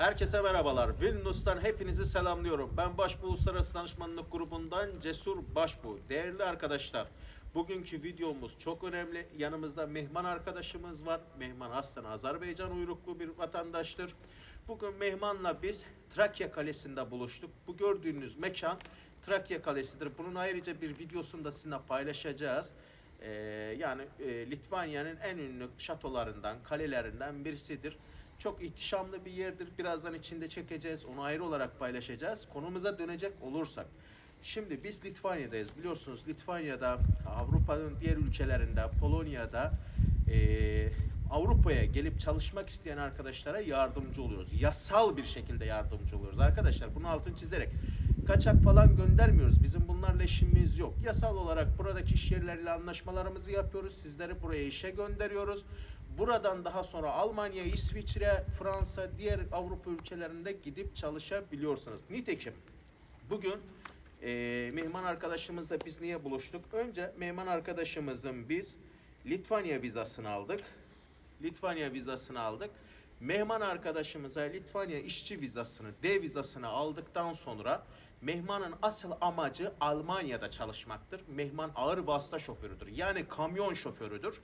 Herkese merhabalar. Vilnius'tan hepinizi selamlıyorum. Ben Başbu Uluslararası Danışmanlık Grubu'ndan Cesur Başbu. Değerli arkadaşlar, bugünkü videomuz çok önemli. Yanımızda Mehman arkadaşımız var. Mehman aslen Azerbaycan uyruklu bir vatandaştır. Bugün Mehman'la biz Trakya Kalesi'nde buluştuk. Bu gördüğünüz mekan Trakya Kalesi'dir. Bunun ayrıca bir videosunu da sizinle paylaşacağız. Ee, yani e, Litvanya'nın en ünlü şatolarından, kalelerinden birisidir. Çok ihtişamlı bir yerdir. Birazdan içinde çekeceğiz. Onu ayrı olarak paylaşacağız. Konumuza dönecek olursak. Şimdi biz Litvanya'dayız. Biliyorsunuz Litvanya'da, Avrupa'nın diğer ülkelerinde, Polonya'da eee, Avrupa'ya gelip çalışmak isteyen arkadaşlara yardımcı oluyoruz. Yasal bir şekilde yardımcı oluyoruz arkadaşlar. Bunu altını çizerek. Kaçak falan göndermiyoruz. Bizim bunlarla işimiz yok. Yasal olarak buradaki iş yerleriyle anlaşmalarımızı yapıyoruz. Sizleri buraya işe gönderiyoruz. Buradan daha sonra Almanya, İsviçre, Fransa, diğer Avrupa ülkelerinde gidip çalışabiliyorsunuz. Nitekim bugün eee mehman arkadaşımızla biz niye buluştuk? Önce mehman arkadaşımızın biz Litvanya vizasını aldık. Litvanya vizasını aldık. Mehman arkadaşımıza Litvanya işçi vizasını, D vizasını aldıktan sonra Mehman'ın asıl amacı Almanya'da çalışmaktır. Mehman ağır vasıta şoförüdür. Yani kamyon şoförüdür.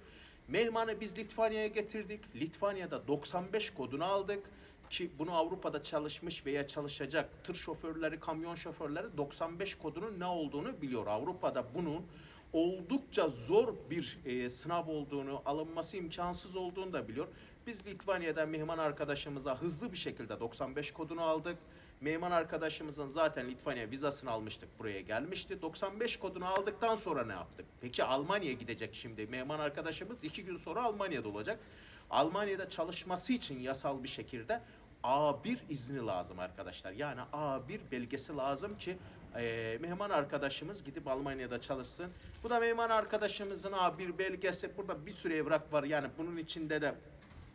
Mehman'ı biz Litvanya'ya getirdik. Litvanya'da 95 kodunu aldık ki bunu Avrupa'da çalışmış veya çalışacak tır şoförleri, kamyon şoförleri 95 kodunun ne olduğunu biliyor. Avrupa'da bunun oldukça zor bir e, sınav olduğunu, alınması imkansız olduğunu da biliyor. Biz Litvanya'da mehman arkadaşımıza hızlı bir şekilde 95 kodunu aldık. Mehman arkadaşımızın zaten Litvanya vizasını almıştık buraya gelmişti. 95 kodunu aldıktan sonra ne yaptık? Peki Almanya'ya gidecek şimdi. Mehman arkadaşımız iki gün sonra Almanya'da olacak. Almanya'da çalışması için yasal bir şekilde A1 izni lazım arkadaşlar. Yani A1 belgesi lazım ki e, mehman arkadaşımız gidip Almanya'da çalışsın. Bu da mehman arkadaşımızın A1 belgesi. Burada bir sürü evrak var. Yani bunun içinde de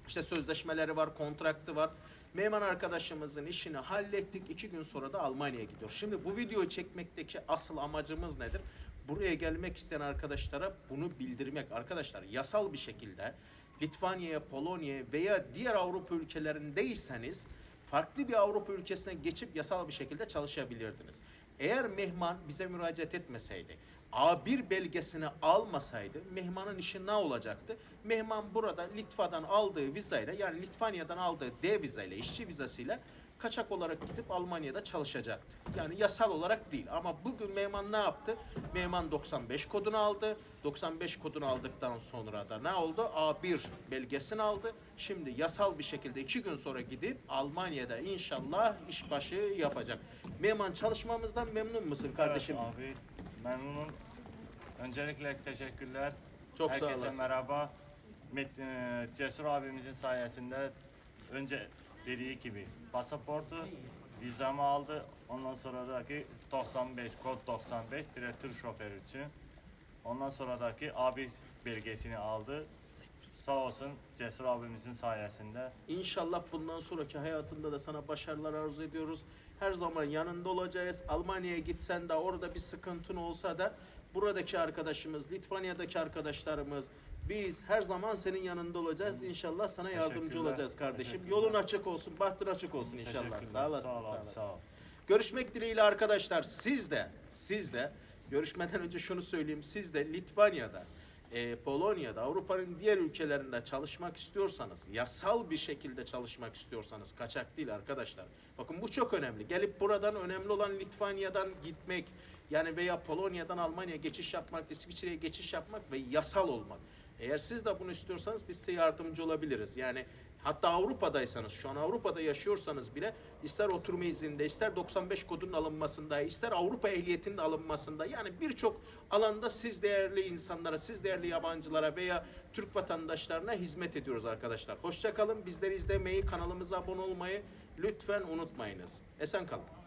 işte sözleşmeleri var, kontraktı var. Mehman arkadaşımızın işini hallettik. iki gün sonra da Almanya'ya gidiyor. Şimdi bu videoyu çekmekteki asıl amacımız nedir? Buraya gelmek isteyen arkadaşlara bunu bildirmek. Arkadaşlar yasal bir şekilde Litvanya'ya, Polonya'ya veya diğer Avrupa ülkelerindeyseniz farklı bir Avrupa ülkesine geçip yasal bir şekilde çalışabilirdiniz. Eğer mehman bize müracaat etmeseydi, A1 belgesini almasaydı mehmanın işi ne olacaktı? Mehman burada Litva'dan aldığı vizayla yani Litvanya'dan aldığı D vizayla, işçi vizasıyla kaçak olarak gidip Almanya'da çalışacaktı. Yani yasal olarak değil ama bugün Mehman ne yaptı? Mehman 95 kodunu aldı. 95 kodunu aldıktan sonra da ne oldu? A1 belgesini aldı. Şimdi yasal bir şekilde iki gün sonra gidip Almanya'da inşallah işbaşı yapacak. Mehman çalışmamızdan memnun musun kardeşim? Evet abi memnunum. Öncelikle teşekkürler. Çok sağ Herkese olasın. merhaba. Met, e, Cesur abimizin sayesinde önce dediği gibi pasaportu vizamı aldı. Ondan sonradaki 95 kod 95 bir tır şoförü için. Ondan sonradaki abi belgesini aldı. Sağ olsun Cesur abimizin sayesinde. İnşallah bundan sonraki hayatında da sana başarılar arzu ediyoruz. Her zaman yanında olacağız. Almanya'ya gitsen de orada bir sıkıntın olsa da buradaki arkadaşımız, Litvanya'daki arkadaşlarımız biz her zaman senin yanında olacağız. İnşallah sana yardımcı olacağız kardeşim. Yolun açık olsun, bahtın açık olsun inşallah. Sağ olasın. Sağ ol sağ olasın. sağ ol. Görüşmek dileğiyle arkadaşlar. Siz de, siz de görüşmeden önce şunu söyleyeyim. Siz de Litvanya'da, e, Polonya'da, Avrupa'nın diğer ülkelerinde çalışmak istiyorsanız, yasal bir şekilde çalışmak istiyorsanız, kaçak değil arkadaşlar. Bakın bu çok önemli. Gelip buradan önemli olan Litvanya'dan gitmek, yani veya Polonya'dan Almanya'ya geçiş yapmak, İsviçre'ye geçiş yapmak ve yasal olmak. Eğer siz de bunu istiyorsanız biz size yardımcı olabiliriz. Yani hatta Avrupa'daysanız, şu an Avrupa'da yaşıyorsanız bile ister oturma izninde, ister 95 kodunun alınmasında, ister Avrupa ehliyetinin alınmasında yani birçok alanda siz değerli insanlara, siz değerli yabancılara veya Türk vatandaşlarına hizmet ediyoruz arkadaşlar. Hoşça kalın. Bizleri izlemeyi, kanalımıza abone olmayı lütfen unutmayınız. Esen kalın.